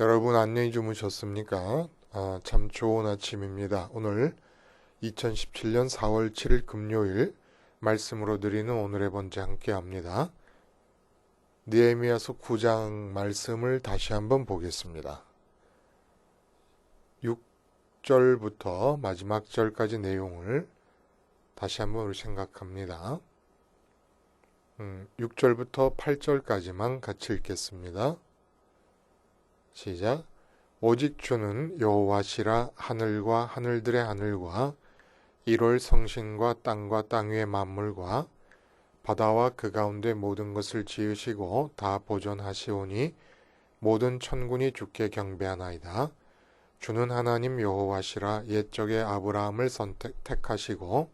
여러분 안녕히 주무셨습니까? 아, 참 좋은 아침입니다. 오늘 2017년 4월 7일 금요일 말씀으로 드리는 오늘의 번째 함께 합니다. 느헤미야서 9장 말씀을 다시 한번 보겠습니다. 6절부터 마지막 절까지 내용을 다시 한번 생각합니다. 음, 6절부터 8절까지만 같이 읽겠습니다. 시작. 오직 주는 여호와시라 하늘과 하늘들의 하늘과 1월 성신과 땅과 땅 위의 만물과 바다와 그 가운데 모든 것을 지으시고 다 보존하시오니 모든 천군이 주께 경배하나이다. 주는 하나님 여호와시라 옛적에 아브라함을 선택하시고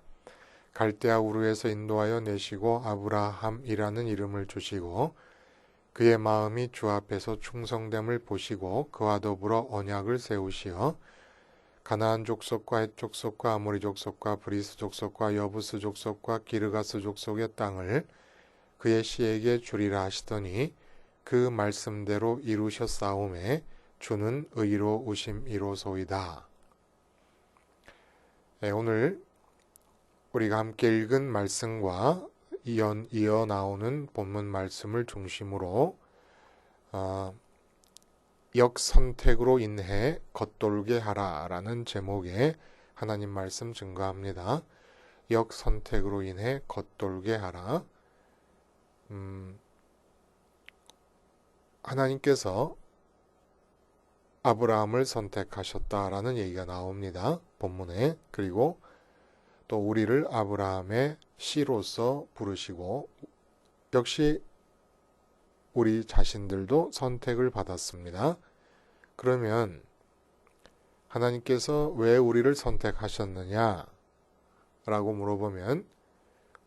갈대아 우르에서 인도하여 내시고 아브라함이라는 이름을 주시고 그의 마음이 주 앞에서 충성됨을 보시고 그와 더불어 언약을 세우시어 가나안 족속과 헷 족속과 아모리 족속과 브리스 족속과 여부스 족속과 기르가스 족속의 땅을 그의 씨에게 주리라 하시더니 그 말씀대로 이루셨사오매 주는 의로 우심이로소이다. 네, 오늘 우리가 함께 읽은 말씀과 이어, 이어 나오는 본문 말씀을 중심으로 어, 역선택으로 인해 겉돌게 하라라는 제목의 하나님 말씀 증거합니다. 역선택으로 인해 겉돌게 하라. 음, 하나님께서 아브라함을 선택하셨다라는 얘기가 나옵니다. 본문에. 그리고 또 우리를 아브라함의 씨로서 부르시고 역시 우리 자신들도 선택을 받았습니다. 그러면 하나님께서 왜 우리를 선택하셨느냐? 라고 물어보면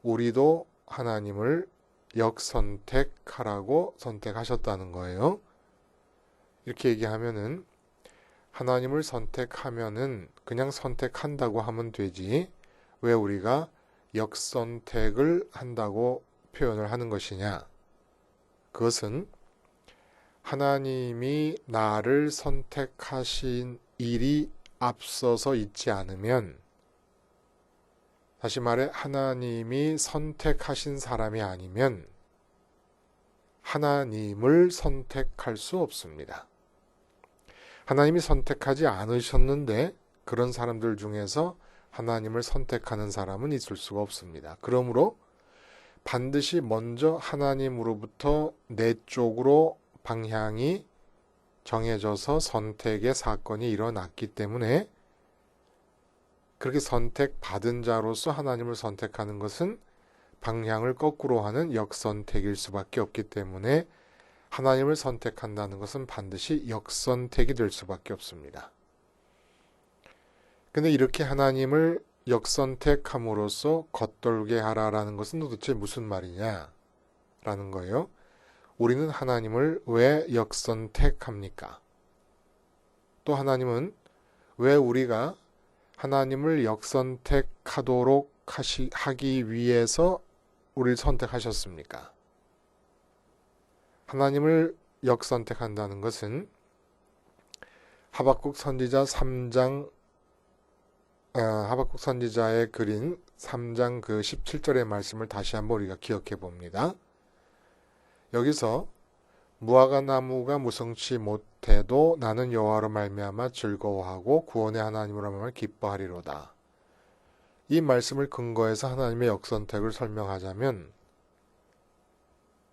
우리도 하나님을 역선택하라고 선택하셨다는 거예요. 이렇게 얘기하면은 하나님을 선택하면은 그냥 선택한다고 하면 되지 왜 우리가 역선택을 한다고 표현을 하는 것이냐? 그것은 하나님이 나를 선택하신 일이 앞서서 있지 않으면 다시 말해 하나님이 선택하신 사람이 아니면 하나님을 선택할 수 없습니다. 하나님이 선택하지 않으셨는데 그런 사람들 중에서 하나님을 선택하는 사람은 있을 수가 없습니다. 그러므로 반드시 먼저 하나님으로부터 내 쪽으로 방향이 정해져서 선택의 사건이 일어났기 때문에 그렇게 선택받은 자로서 하나님을 선택하는 것은 방향을 거꾸로 하는 역선택일 수밖에 없기 때문에 하나님을 선택한다는 것은 반드시 역선택이 될 수밖에 없습니다. 근데 이렇게 하나님을 역선택함으로써 겉돌게 하라라는 것은 도대체 무슨 말이냐? 라는 거예요. 우리는 하나님을 왜 역선택합니까? 또 하나님은 왜 우리가 하나님을 역선택하도록 하시, 하기 위해서 우리를 선택하셨습니까? 하나님을 역선택한다는 것은 하박국 선지자 3장 아, 하박국 선지자의 그린 3장 그 17절의 말씀을 다시 한번 우리가 기억해 봅니다. 여기서 무화과 나무가 무성치 못해도 나는 여호와로 말미암아 즐거워하고 구원의 하나님으로 말미암아 기뻐하리로다. 이 말씀을 근거해서 하나님의 역선택을 설명하자면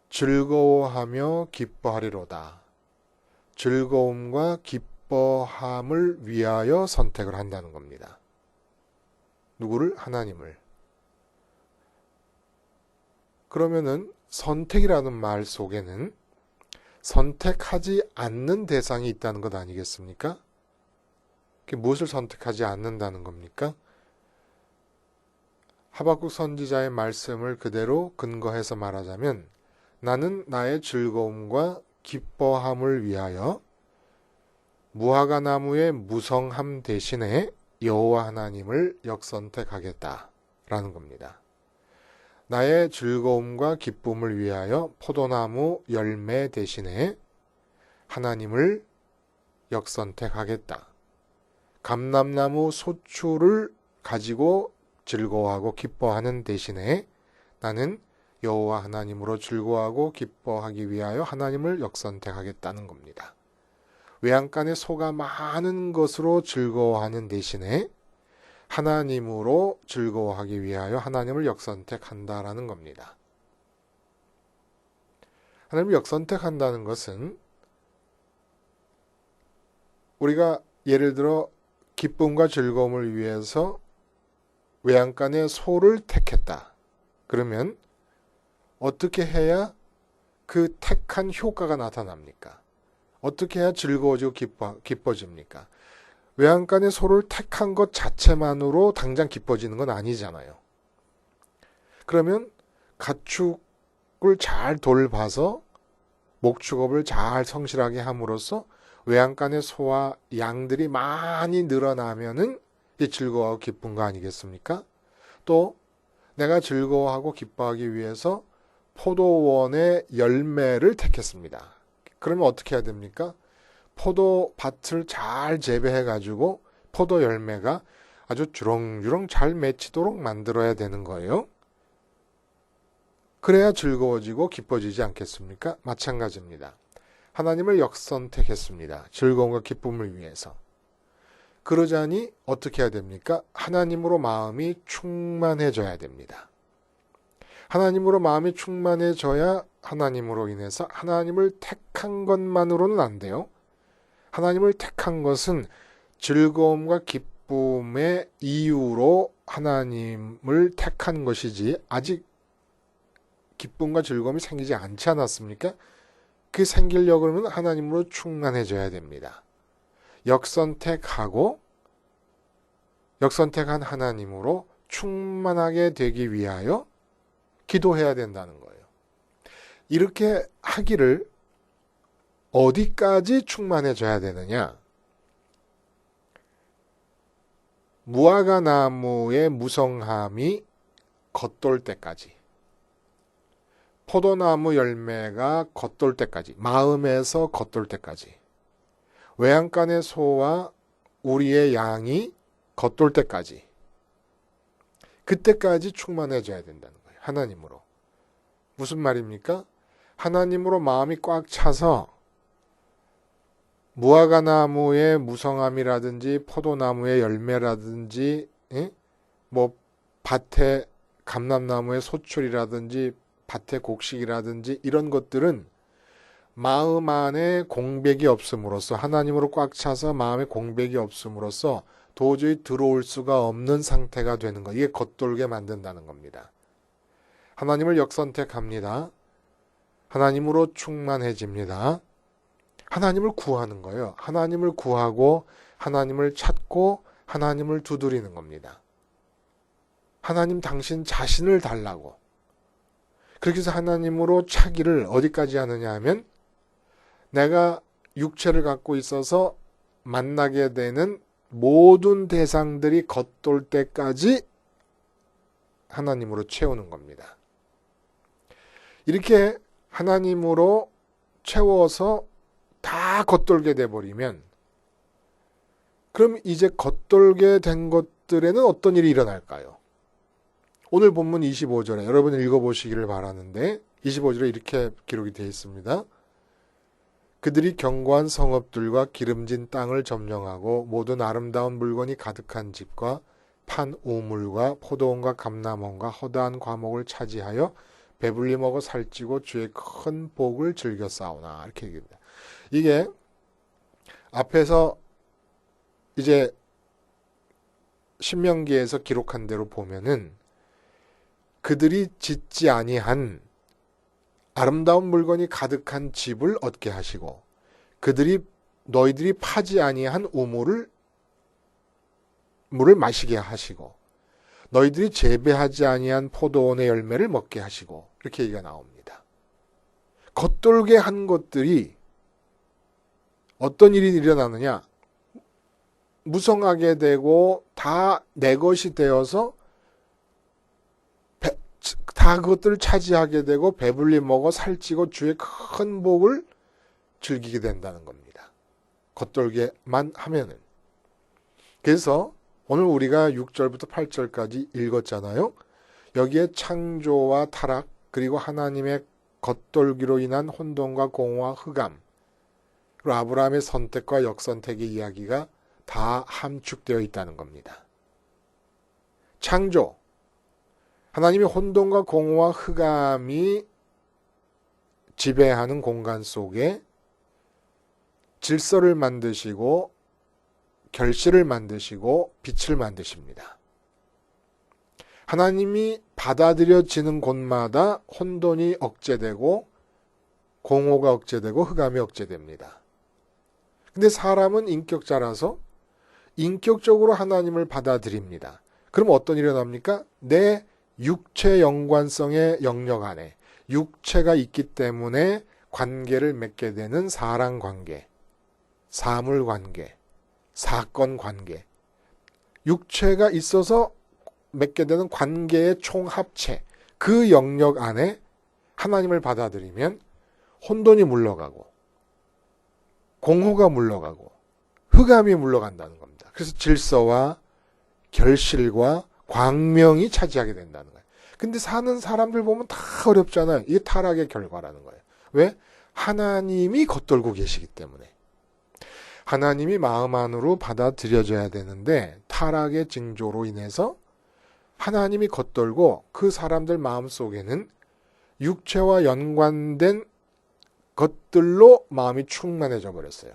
즐거워하며 기뻐하리로다. 즐거움과 기뻐함을 위하여 선택을 한다는 겁니다. 누구를? 하나님을. 그러면은 선택이라는 말 속에는 선택하지 않는 대상이 있다는 것 아니겠습니까? 무엇을 선택하지 않는다는 겁니까? 하박국 선지자의 말씀을 그대로 근거해서 말하자면 나는 나의 즐거움과 기뻐함을 위하여 무화과 나무의 무성함 대신에 여호와 하나님을 역선택하겠다라는 겁니다. 나의 즐거움과 기쁨을 위하여 포도나무 열매 대신에 하나님을 역선택하겠다. 감람나무 소출을 가지고 즐거워하고 기뻐하는 대신에 나는 여호와 하나님으로 즐거워하고 기뻐하기 위하여 하나님을 역선택하겠다는 겁니다. 외양간에 소가 많은 것으로 즐거워하는 대신에 하나님으로 즐거워하기 위하여 하나님을 역선택한다라는 겁니다. 하나님을 역선택한다는 것은 우리가 예를 들어 기쁨과 즐거움을 위해서 외양간에 소를 택했다. 그러면 어떻게 해야 그 택한 효과가 나타납니까? 어떻게 해야 즐거워지고 기뻐, 기뻐집니까? 외양간에 소를 택한 것 자체만으로 당장 기뻐지는 건 아니잖아요. 그러면 가축을 잘 돌봐서 목축업을 잘 성실하게 함으로써 외양간의 소와 양들이 많이 늘어나면은 이제 즐거워하고 기쁜 거 아니겠습니까? 또 내가 즐거워하고 기뻐하기 위해서 포도원의 열매를 택했습니다. 그러면 어떻게 해야 됩니까? 포도밭을 잘 재배해 가지고 포도 열매가 아주 주렁주렁 잘 맺히도록 만들어야 되는 거예요. 그래야 즐거워지고 기뻐지지 않겠습니까? 마찬가지입니다. 하나님을 역선택했습니다. 즐거움과 기쁨을 위해서. 그러자니 어떻게 해야 됩니까? 하나님으로 마음이 충만해져야 됩니다. 하나님으로 마음이 충만해져야 하나님으로 인해서 하나님을 택한 것만으로는 안 돼요. 하나님을 택한 것은 즐거움과 기쁨의 이유로 하나님을 택한 것이지 아직 기쁨과 즐거움이 생기지 않지 않았습니까? 그 생기려고 그러면 하나님으로 충만해져야 됩니다. 역선택하고 역선택한 하나님으로 충만하게 되기 위하여 기도해야 된다는 거예요. 이렇게 하기를 어디까지 충만해져야 되느냐? 무화과 나무의 무성함이 겉돌 때까지. 포도나무 열매가 겉돌 때까지. 마음에서 겉돌 때까지. 외양간의 소와 우리의 양이 겉돌 때까지. 그때까지 충만해져야 된다는 거예요. 하나님으로. 무슨 말입니까? 하나님으로 마음이 꽉 차서 무화과 나무의 무성함이라든지 포도나무의 열매라든지 예? 뭐 밭에 감람나무의 소출이라든지 밭의 곡식이라든지 이런 것들은 마음 안에 공백이 없음으로써 하나님으로 꽉 차서 마음에 공백이 없음으로써 도저히 들어올 수가 없는 상태가 되는 것. 이게 겉돌게 만든다는 겁니다. 하나님을 역선택합니다. 하나님으로 충만해집니다. 하나님을 구하는 거예요. 하나님을 구하고 하나님을 찾고 하나님을 두드리는 겁니다. 하나님 당신 자신을 달라고. 그렇게 해서 하나님으로 차기를 어디까지 하느냐 하면 내가 육체를 갖고 있어서 만나게 되는 모든 대상들이 겉돌 때까지 하나님으로 채우는 겁니다. 이렇게 하나님으로 채워서 다 겉돌게 돼버리면 그럼 이제 겉돌게 된 것들에는 어떤 일이 일어날까요? 오늘 본문 25절에 여러분 읽어보시기를 바라는데 25절에 이렇게 기록이 되어 있습니다. 그들이 견고한 성읍들과 기름진 땅을 점령하고 모든 아름다운 물건이 가득한 집과 판 우물과 포도원과 감남원과 허다한 과목을 차지하여 배불리 먹어 살찌고 주의 큰 복을 즐겨 싸우나 이렇게 얘기합니다. 이게 앞에서 이제 신명기에서 기록한 대로 보면은 그들이 짓지 아니한 아름다운 물건이 가득한 집을 얻게 하시고 그들이 너희들이 파지 아니한 우물을 물을 마시게 하시고 너희들이 재배하지 아니한 포도원의 열매를 먹게 하시고 이렇게 얘기가 나옵니다. 겉돌게 한 것들이 어떤 일이 일어나느냐? 무성하게 되고 다 내 것이 되어서 배, 다 그것들을 차지하게 되고 배불리 먹어 살찌고 주의 큰 복을 즐기게 된다는 겁니다. 겉돌게만 하면은. 그래서 오늘 우리가 6절부터 8절까지 읽었잖아요. 여기에 창조와 타락 그리고 하나님의 겉돌기로 인한 혼돈과 공허와 흑암 그리고 아브라함의 선택과 역선택의 이야기가 다 함축되어 있다는 겁니다. 창조 하나님의 혼돈과 공허와 흑암이 지배하는 공간 속에 질서를 만드시고 결실을 만드시고 빛을 만드십니다. 하나님이 받아들여지는 곳마다 혼돈이 억제되고 공허가 억제되고 흑암이 억제됩니다. 근데 사람은 인격자라서 인격적으로 하나님을 받아들입니다. 그럼 어떤 일이 일어납니까? 내 육체 연관성의 영역 안에 육체가 있기 때문에 관계를 맺게 되는 사랑 관계, 사물 관계, 사건 관계. 육체가 있어서 맺게 되는 관계의 총합체, 그 영역 안에 하나님을 받아들이면 혼돈이 물러가고, 공허가 물러가고, 흑암이 물러간다는 겁니다. 그래서 질서와 결실과 광명이 차지하게 된다는 거예요. 근데 사는 사람들 보면 다 어렵잖아요. 이게 타락의 결과라는 거예요. 왜? 하나님이 겉돌고 계시기 때문에. 하나님이 마음 안으로 받아들여져야 되는데 타락의 징조로 인해서 하나님이 겉돌고 그 사람들 마음 속에는 육체와 연관된 것들로 마음이 충만해져 버렸어요.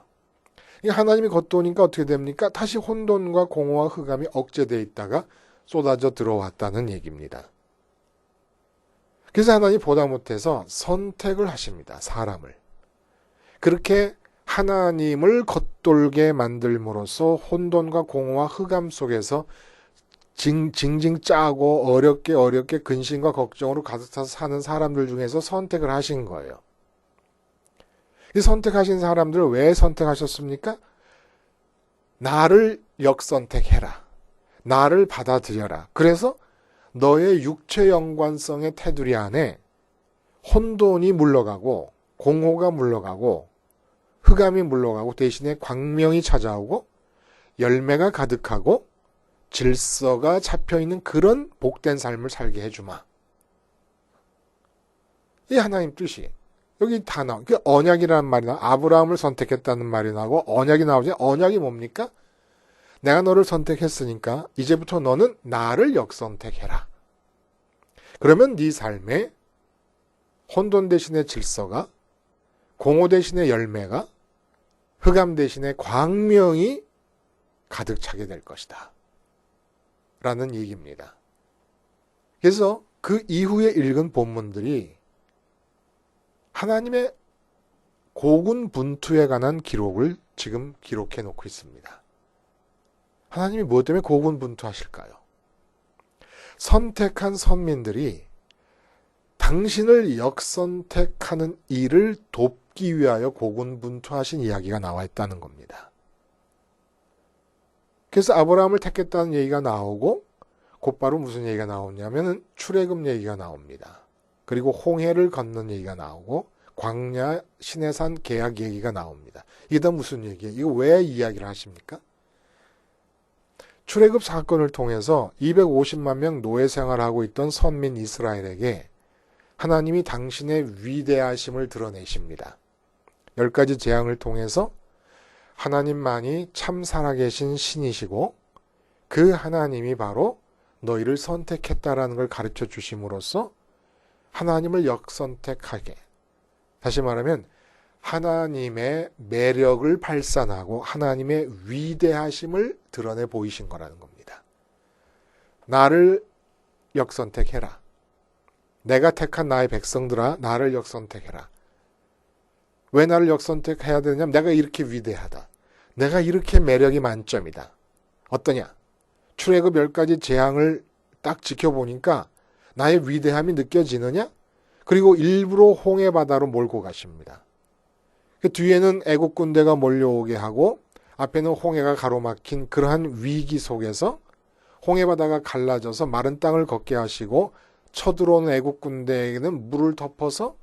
하나님이 겉도니까 어떻게 됩니까? 다시 혼돈과 공허와 흑암이 억제돼 있다가 쏟아져 들어왔다는 얘기입니다. 그래서 하나님 보다 못해서 선택을 하십니다. 사람을. 그렇게 하나님을 겉돌게 만들므로써 혼돈과 공허와 흑암 속에서 징, 징징 짜고 어렵게 어렵게 근심과 걱정으로 가득 차서 사는 사람들 중에서 선택을 하신 거예요. 이 선택하신 사람들을 왜 선택하셨습니까? 나를 역선택해라. 나를 받아들여라. 그래서 너의 육체 연관성의 테두리 안에 혼돈이 물러가고 공허가 물러가고 흑암이 물러가고 대신에 광명이 찾아오고 열매가 가득하고 질서가 잡혀 있는 그런 복된 삶을 살게 해주마. 이 하나님 뜻이 여기 다 나와. 그 언약이라는 말이 나. 아브라함을 선택했다는 말이 나고 언약이 나오지. 언약이 뭡니까? 내가 너를 선택했으니까 이제부터 너는 나를 역선택해라. 그러면 네 삶에 혼돈 대신의 질서가 공허 대신의 열매가 흑암 대신에 광명이 가득 차게 될 것이다. 라는 얘기입니다. 그래서 그 이후에 읽은 본문들이 하나님의 고군 분투에 관한 기록을 지금 기록해 놓고 있습니다. 하나님이 무엇 때문에 고군 분투하실까요? 선택한 선민들이 당신을 역선택하는 일을 돕기 위하여 고군분투하신 이야기가 나와 있다는 겁니다. 그래서 아브라함을 택했다는 얘기가 나오고 곧바로 무슨 얘기가 나오냐면은 출애굽 얘기가 나옵니다. 그리고 홍해를 건넌 얘기가 나오고 광야 시내산 계약 얘기가 나옵니다. 이게 다 무슨 얘기예요? 이거 왜 이야기를 하십니까? 출애굽 사건을 통해서 250만 명 노예 생활하고 있던 선민 이스라엘에게 하나님이 당신의 위대하심을 드러내십니다. 열 가지 재앙을 통해서 하나님만이 참 살아계신 신이시고 그 하나님이 바로 너희를 선택했다라는 걸 가르쳐 주심으로써 하나님을 역선택하게 다시 말하면 하나님의 매력을 발산하고 하나님의 위대하심을 드러내 보이신 거라는 겁니다. 나를 역선택해라. 내가 택한 나의 백성들아, 나를 역선택해라. 왜 나를 역선택해야 되냐면 내가 이렇게 위대하다. 내가 이렇게 매력이 만점이다. 어떠냐? 출애굽 열 가지 재앙을 딱 지켜보니까 나의 위대함이 느껴지느냐? 그리고 일부러 홍해 바다로 몰고 가십니다. 그 뒤에는 애국 군대가 몰려오게 하고 앞에는 홍해가 가로막힌 그러한 위기 속에서 홍해 바다가 갈라져서 마른 땅을 걷게 하시고 쳐들어오는 애국 군대에게는 물을 덮어서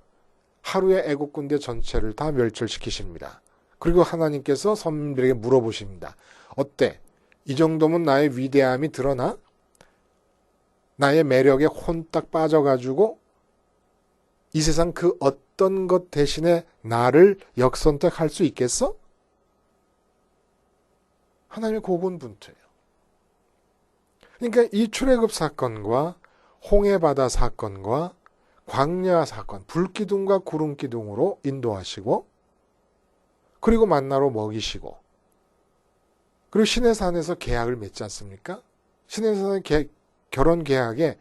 하루에 애국 군대 전체를 다 멸절시키십니다. 그리고 하나님께서 선민들에게 물어보십니다. 어때? 이 정도면 나의 위대함이 드러나? 나의 매력에 혼딱 빠져가지고 이 세상 그 어떤 것 대신에 나를 역선택할 수 있겠어? 하나님의 고군분투예요. 그러니까 이 출애굽 사건과 홍해바다 사건과 광야 사건, 불기둥과 구름기둥으로 인도하시고 그리고 만나러 먹이시고 그리고 신의 산에서 계약을 맺지 않습니까? 신의 산의 계, 결혼 계약에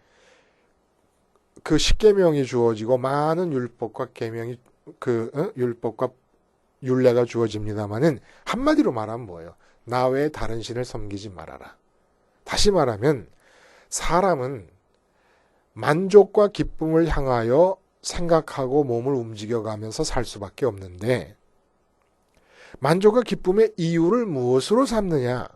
그 십계명이 주어지고 많은 율법과 계명이 그 어? 율법과 율례가 주어집니다만은 한마디로 말하면 뭐예요? 나 외에 다른 신을 섬기지 말아라. 다시 말하면 사람은 만족과 기쁨을 향하여 생각하고 몸을 움직여가면서 살 수밖에 없는데 만족과 기쁨의 이유를 무엇으로 삼느냐?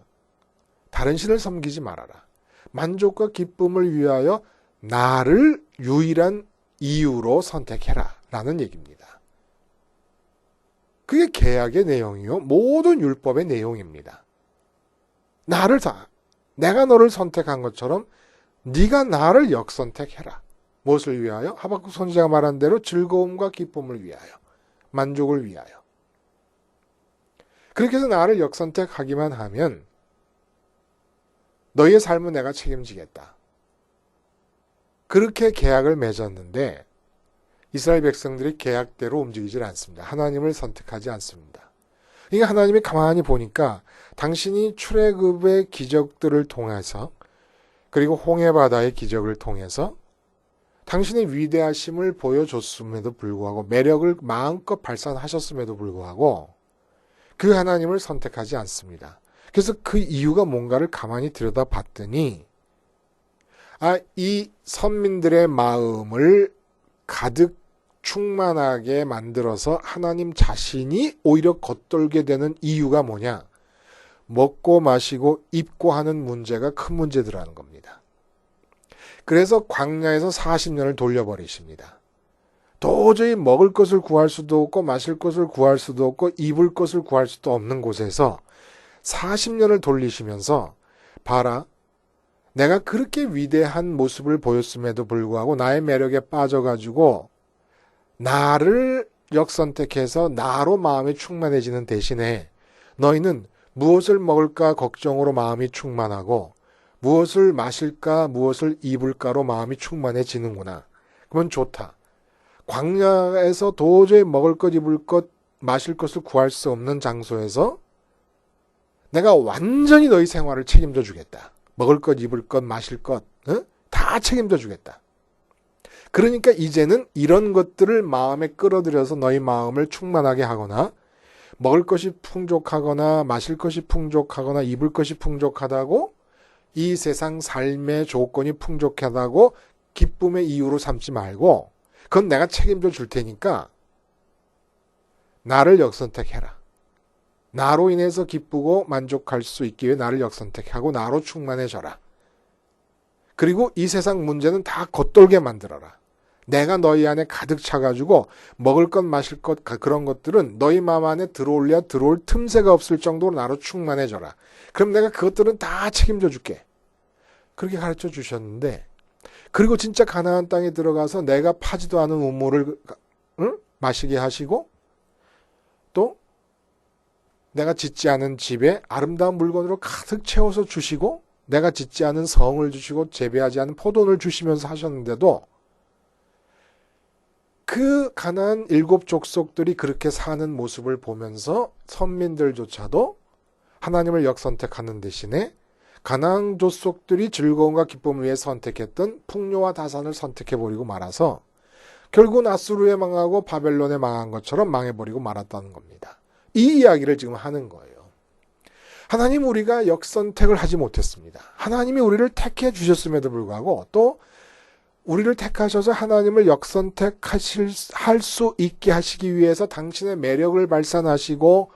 다른 신을 섬기지 말아라. 만족과 기쁨을 위하여 나를 유일한 이유로 선택해라. 라는 얘기입니다. 그게 계약의 내용이요. 모든 율법의 내용입니다. 나를 다, 내가 너를 선택한 것처럼 네가 나를 역선택해라. 무엇을 위하여? 하박국 선지자가 말한 대로 즐거움과 기쁨을 위하여. 만족을 위하여. 그렇게 해서 나를 역선택하기만 하면 너희의 삶은 내가 책임지겠다. 그렇게 계약을 맺었는데 이스라엘 백성들이 계약대로 움직이질 않습니다. 하나님을 선택하지 않습니다. 그러니까 하나님이 가만히 보니까 당신이 출애굽의 기적들을 통해서 그리고 홍해바다의 기적을 통해서 당신의 위대하심을 보여줬음에도 불구하고 매력을 마음껏 발산하셨음에도 불구하고 그 하나님을 선택하지 않습니다. 그래서 그 이유가 뭔가를 가만히 들여다 봤더니 아, 이 선민들의 마음을 가득 충만하게 만들어서 하나님 자신이 오히려 겉돌게 되는 이유가 뭐냐? 먹고 마시고 입고 하는 문제가 큰 문제들하는 겁니다. 그래서 광야에서 40년을 돌려버리십니다. 도저히 먹을 것을 구할 수도 없고 마실 것을 구할 수도 없고 입을 것을 구할 수도 없는 곳에서 40년을 돌리시면서 봐라 내가 그렇게 위대한 모습을 보였음에도 불구하고 나의 매력에 빠져가지고 나를 역선택해서 나로 마음이 충만해지는 대신에 너희는 무엇을 먹을까 걱정으로 마음이 충만하고 무엇을 마실까 무엇을 입을까로 마음이 충만해지는구나. 그러면 좋다. 광야에서 도저히 먹을 것 입을 것 마실 것을 구할 수 없는 장소에서 내가 완전히 너희 생활을 책임져 주겠다. 먹을 것 입을 것 마실 것 어? 다 책임져 주겠다. 그러니까 이제는 이런 것들을 마음에 끌어들여서 너희 마음을 충만하게 하거나 먹을 것이 풍족하거나 마실 것이 풍족하거나 입을 것이 풍족하다고 이 세상 삶의 조건이 풍족하다고 기쁨의 이유로 삼지 말고 그건 내가 책임져 줄 테니까 나를 역선택해라. 나로 인해서 기쁘고 만족할 수 있기 위해 나를 역선택하고 나로 충만해져라. 그리고 이 세상 문제는 다 겉돌게 만들어라. 내가 너희 안에 가득 차가지고 먹을 것 마실 것 그런 것들은 너희 마음 안에 들어올려 들어올 틈새가 없을 정도로 나로 충만해져라. 그럼 내가 그것들은 다 책임져 줄게. 그렇게 가르쳐 주셨는데 그리고 진짜 가나안 땅에 들어가서 내가 파지도 않은 우물을 응? 마시게 하시고 또 내가 짓지 않은 집에 아름다운 물건으로 가득 채워서 주시고 내가 짓지 않은 성을 주시고 재배하지 않은 포도를 주시면서 하셨는데도 그 가난 일곱 족속들이 그렇게 사는 모습을 보면서 선민들조차도 하나님을 역선택하는 대신에 가나안 족속들이 즐거움과 기쁨을 위해 선택했던 풍요와 다산을 선택해버리고 말아서 결국 아수르에 망하고 바벨론에 망한 것처럼 망해버리고 말았다는 겁니다. 이 이야기를 지금 하는 거예요. 하나님 우리가 역선택을 하지 못했습니다. 하나님이 우리를 택해 주셨음에도 불구하고 또 우리를 택하셔서 하나님을 역선택하실 할 수 있게 하시기 위해서 당신의 매력을 발산하시고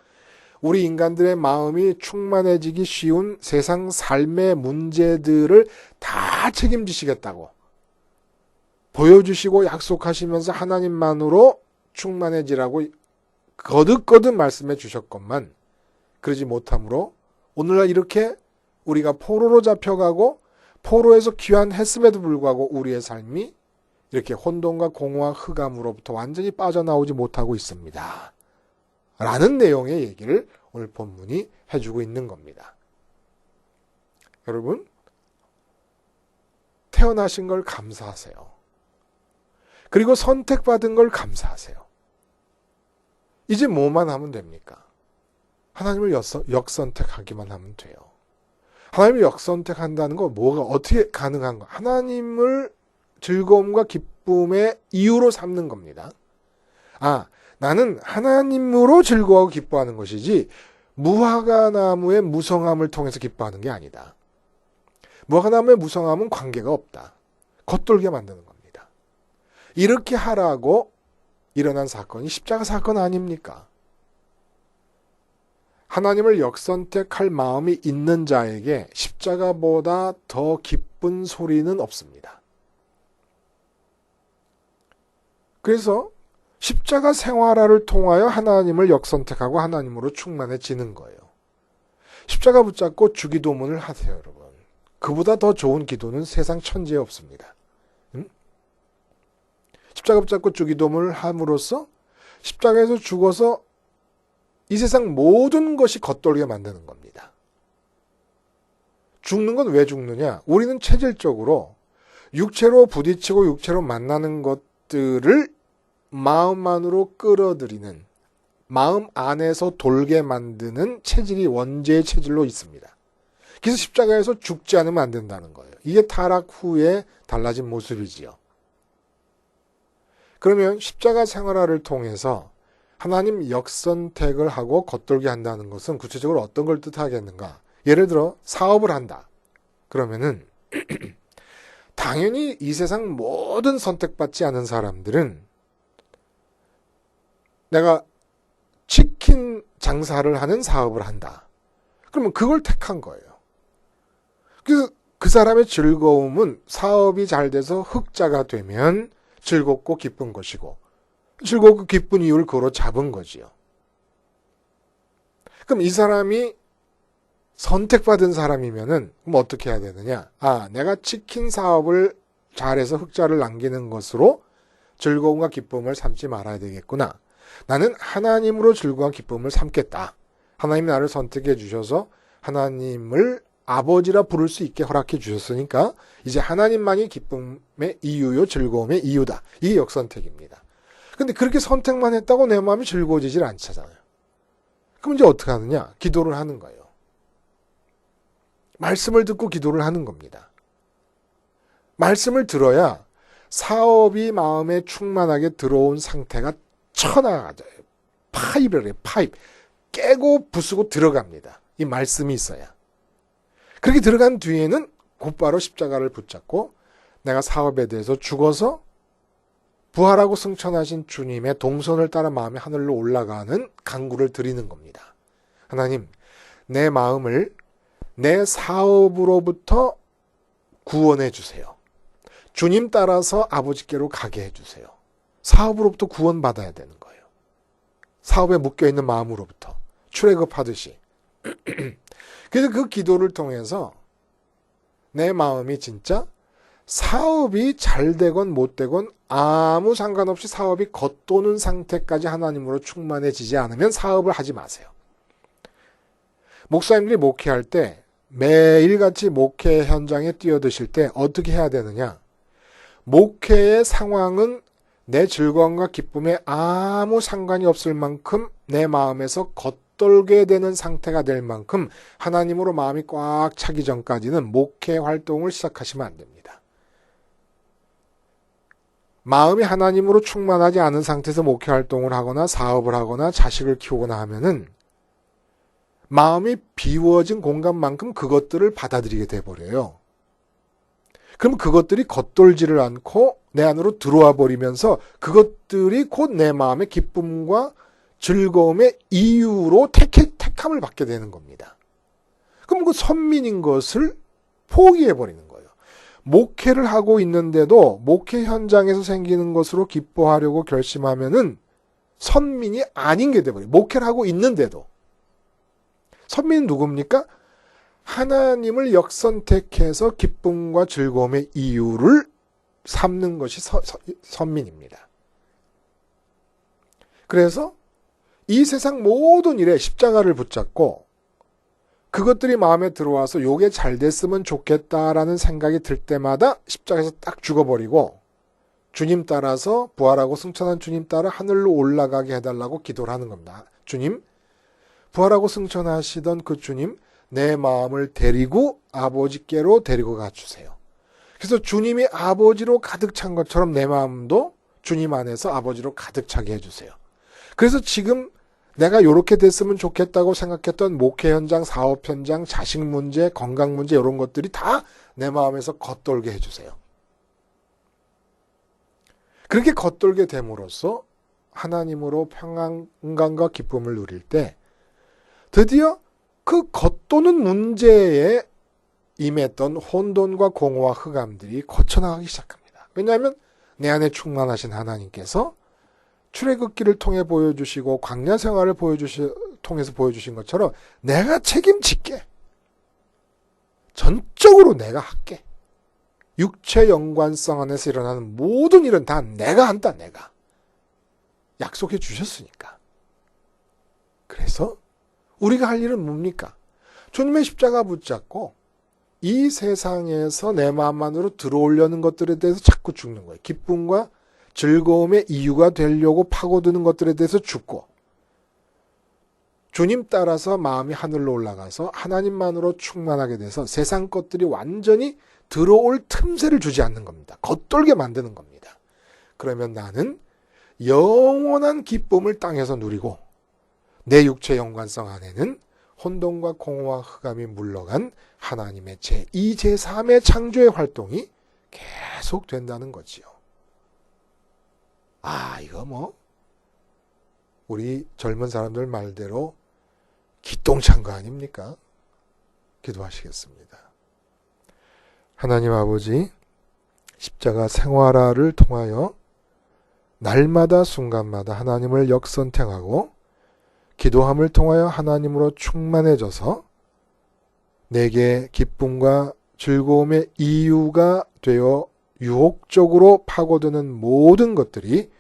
우리 인간들의 마음이 충만해지기 쉬운 세상 삶의 문제들을 다 책임지시겠다고 보여주시고 약속하시면서 하나님만으로 충만해지라고 거듭거듭 말씀해 주셨건만 그러지 못하므로 오늘날 이렇게 우리가 포로로 잡혀가고 포로에서 귀환했음에도 불구하고 우리의 삶이 이렇게 혼돈과 공허와 흑암으로부터 완전히 빠져나오지 못하고 있습니다. 라는 내용의 얘기를 오늘 본문이 해주고 있는 겁니다. 여러분, 태어나신 걸 감사하세요. 그리고 선택받은 걸 감사하세요. 이제 뭐만 하면 됩니까? 하나님을 역선택하기만 하면 돼요. 하나님을 역선택한다는 거 뭐가 어떻게 가능한 거? 하나님을 즐거움과 기쁨의 이유로 삼는 겁니다. 아, 나는 하나님으로 즐거워하고 기뻐하는 것이지 무화과 나무의 무성함을 통해서 기뻐하는 게 아니다. 무화과 나무의 무성함은 관계가 없다. 겉돌게 만드는 겁니다. 이렇게 하라고 일어난 사건이 십자가 사건 아닙니까? 하나님을 역선택할 마음이 있는 자에게 십자가보다 더 기쁜 소리는 없습니다. 그래서 십자가 생활화를 통하여 하나님을 역선택하고 하나님으로 충만해지는 거예요. 십자가 붙잡고 주기도문을 하세요, 여러분. 그보다 더 좋은 기도는 세상 천지에 없습니다. 응? 십자가 붙잡고 주기도문을 함으로써 십자가에서 죽어서 이 세상 모든 것이 겉돌게 만드는 겁니다. 죽는 건 왜 죽느냐? 우리는 체질적으로 육체로 부딪히고 육체로 만나는 것들을 마음만으로 끌어들이는 마음 안에서 돌게 만드는 체질이 원죄의 체질로 있습니다. 그래서 십자가에서 죽지 않으면 안 된다는 거예요. 이게 타락 후에 달라진 모습이지요. 그러면 십자가 생활화를 통해서 하나님 역선택을 하고 겉돌게 한다는 것은 구체적으로 어떤 걸 뜻하겠는가? 예를 들어 사업을 한다. 그러면은 당연히 이 세상 모든 선택받지 않은 사람들은 내가 치킨 장사를 하는 사업을 한다. 그러면 그걸 택한 거예요. 그래서 그 사람의 즐거움은 사업이 잘 돼서 흑자가 되면 즐겁고 기쁜 것이고 즐겁고 기쁜 이유를 그로 잡은 거지요. 그럼 이 사람이 선택받은 사람이면은 그럼 어떻게 해야 되느냐? 아, 내가 치킨 사업을 잘해서 흑자를 남기는 것으로 즐거움과 기쁨을 삼지 말아야 되겠구나. 나는 하나님으로 즐거운 기쁨을 삼겠다. 하나님 나를 선택해 주셔서 하나님을 아버지라 부를 수 있게 허락해 주셨으니까 이제 하나님만이 기쁨의 이유요 즐거움의 이유다. 이게 역선택입니다. 근데 그렇게 선택만 했다고 내 마음이 즐거워지질 않잖아요. 그럼 이제 어떻게 하느냐? 기도를 하는 거예요. 말씀을 듣고 기도를 하는 겁니다. 말씀을 들어야 사업이 마음에 충만하게 들어온 상태가 쳐나가져요. 파입을 해요. 파입. 깨고 부수고 들어갑니다. 이 말씀이 있어야. 그렇게 들어간 뒤에는 곧바로 십자가를 붙잡고 내가 사업에 대해서 죽어서 부활하고 승천하신 주님의 동선을 따라 마음이 하늘로 올라가는 강구를 드리는 겁니다. 하나님, 내 마음을 내 사업으로부터 구원해 주세요. 주님 따라서 아버지께로 가게 해 주세요. 사업으로부터 구원받아야 되는 거예요. 사업에 묶여 있는 마음으로부터. 출애굽 하듯이. 그래서 그 기도를 통해서 내 마음이 진짜 사업이 잘 되건 못 되건 아무 상관없이 사업이 겉도는 상태까지 하나님으로 충만해지지 않으면 사업을 하지 마세요. 목사님들이 목회할 때 매일같이 목회 현장에 뛰어드실 때 어떻게 해야 되느냐? 목회의 상황은 내 즐거움과 기쁨에 아무 상관이 없을 만큼 내 마음에서 겉돌게 되는 상태가 될 만큼 하나님으로 마음이 꽉 차기 전까지는 목회 활동을 시작하시면 안 됩니다. 마음이 하나님으로 충만하지 않은 상태에서 목회 활동을 하거나 사업을 하거나 자식을 키우거나 하면은 마음이 비워진 공간만큼 그것들을 받아들이게 돼 버려요. 그럼 그것들이 겉돌지를 않고 내 안으로 들어와 버리면서 그것들이 곧 내 마음의 기쁨과 즐거움의 이유로 택해, 택함을 받게 되는 겁니다. 그럼 그 선민인 것을 포기해 버리는 거예요. 목회를 하고 있는데도 목회 현장에서 생기는 것으로 기뻐하려고 결심하면은 선민이 아닌 게 돼버려요. 목회를 하고 있는데도. 선민은 누굽니까? 하나님을 역선택해서 기쁨과 즐거움의 이유를 삼는 것이 서- 서- 선민입니다. 그래서 이 세상 모든 일에 십자가를 붙잡고 그것들이 마음에 들어와서 요게 잘 됐으면 좋겠다라는 생각이 들 때마다 십자가에서 딱 죽어버리고 주님 따라서 부활하고 승천한 주님 따라 하늘로 올라가게 해달라고 기도를 하는 겁니다. 주님, 부활하고 승천하시던 그 주님, 내 마음을 데리고 아버지께로 데리고 가주세요. 그래서 주님이 아버지로 가득 찬 것처럼 내 마음도 주님 안에서 아버지로 가득 차게 해주세요. 그래서 지금 내가 이렇게 됐으면 좋겠다고 생각했던 목회 현장, 사업 현장, 자식 문제, 건강 문제 이런 것들이 다 내 마음에서 겉돌게 해주세요. 그렇게 겉돌게 됨으로써 하나님으로 평안감과 기쁨을 누릴 때 드디어 그 겉도는 문제에 임했던 혼돈과 공허와 흑암들이 거쳐나가기 시작합니다. 왜냐하면 내 안에 충만하신 하나님께서 출애굽기를 통해 보여주시고 광야 생활을 보여주시 통해서 보여주신 것처럼 내가 책임질게. 전적으로 내가 할게. 육체 연관성 안에서 일어나는 모든 일은 다 내가 한다, 내가. 약속해 주셨으니까. 그래서 우리가 할 일은 뭡니까? 주님의 십자가 붙잡고 이 세상에서 내 마음만으로 들어오려는 것들에 대해서 자꾸 죽는 거예요. 기쁨과 즐거움의 이유가 되려고 파고드는 것들에 대해서 죽고 주님 따라서 마음이 하늘로 올라가서 하나님만으로 충만하게 돼서 세상 것들이 완전히 들어올 틈새를 주지 않는 겁니다. 겉돌게 만드는 겁니다. 그러면 나는 영원한 기쁨을 땅에서 누리고 내 육체 연관성 안에는 혼돈과 공허와 흑암이 물러간 하나님의 제2, 제3의 창조의 활동이 계속 된다는 거지요. 아, 이거 뭐, 우리 젊은 사람들 말대로 기똥찬 거 아닙니까? 기도하시겠습니다. 하나님 아버지, 십자가 생활화를 통하여 날마다 순간마다 하나님을 역선택하고 기도함을 통하여 하나님으로 충만해져서 내게 기쁨과 즐거움의 이유가 되어 유혹적으로 파고드는 모든 것들이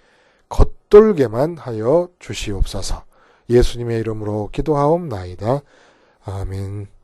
겉돌게만 하여 주시옵소서. 예수님의 이름으로 기도하옵나이다. 아멘.